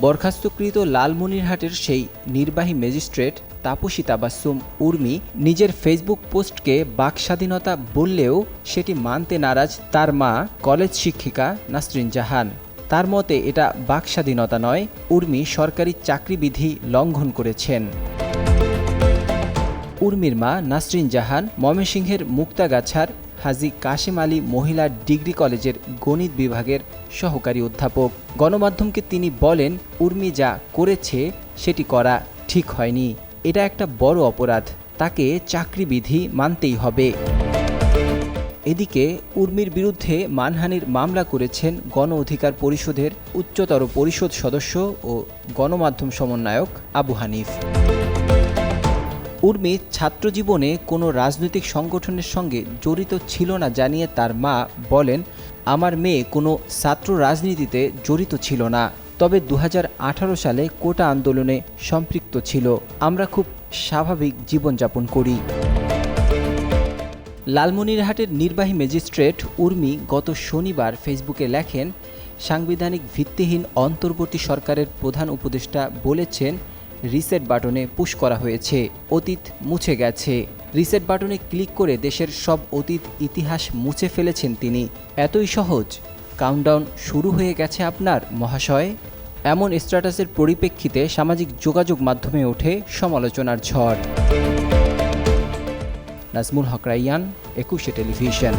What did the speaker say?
বরখাস্তকৃত লালমনিরহাটের সেই নির্বাহী ম্যাজিস্ট্রেট তাপসী তাবাসুম উর্মি নিজের ফেসবুক পোস্টকে বাক স্বাধীনতা বললেও সেটি মানতে নারাজ তার মা কলেজ শিক্ষিকা নাসরিন জাহান। তার মতে এটা বাক স্বাধীনতা নয়, উর্মি সরকারি চাকরিবিধি লঙ্ঘন করেছেন। উর্মির মা নাসরিন জাহান ময়মনসিংহের মুক্তাগাছার হাজি কাশিম আলী মহিলা ডিগ্রি কলেজের গণিত বিভাগের সহকারী অধ্যাপক। গণমাধ্যমকে তিনি বলেন, উর্মি যা করেছে, সেটি করা ঠিক হয়নি। এটা একটা বড় অপরাধ। তাকে চাকরিবিধি মানতেই হবে। এদিকে, উর্মির বিরুদ্ধে মানহানির মামলা করেছেন গণ অধিকার পরিষদের উচ্চতর পরিষদ সদস্য ও গণমাধ্যম সমন্বয়ক আবু হানিফ। উর্মি ছাত্রজীবনে কোনো রাজনৈতিক সংগঠনের সঙ্গে জড়িত ছিল না জানিয়ে তার মা বলেন, আমার মেয়ে কোনো ছাত্র রাজনীতিতে জড়িত ছিল না। তবে দু হাজার আঠারো সালে কোটা আন্দোলনে সম্পৃক্ত ছিল। আমরা খুব স্বাভাবিক জীবনযাপন করি। লালমনিরহাটের নির্বাহী ম্যাজিস্ট্রেট উর্মি গত শনিবার ফেসবুকে লেখেন, সাংবিধানিক ভিত্তিহীন অন্তর্বর্তী সরকারের প্রধান উপদেষ্টা বলেছেন রিসেট বাটনে পুশ করা হয়েছে। অতীত মুছে গেছে। রিসেট বাটনে ক্লিক করে দেশের সব অতীত ইতিহাস মুছে ফেলেছেন তিনি। এতই সহজ। কাউন্টডাউন শুরু হয়ে গেছে আপনার, মহাশয়। এমন স্ট্যাটাসের পরিপ্রেক্ষিতে সামাজিক যোগাযোগ মাধ্যমে ওঠে সমালোচনার ঝড়। নাজমুল হক রাইয়ান, একুশে টেলিভিশন।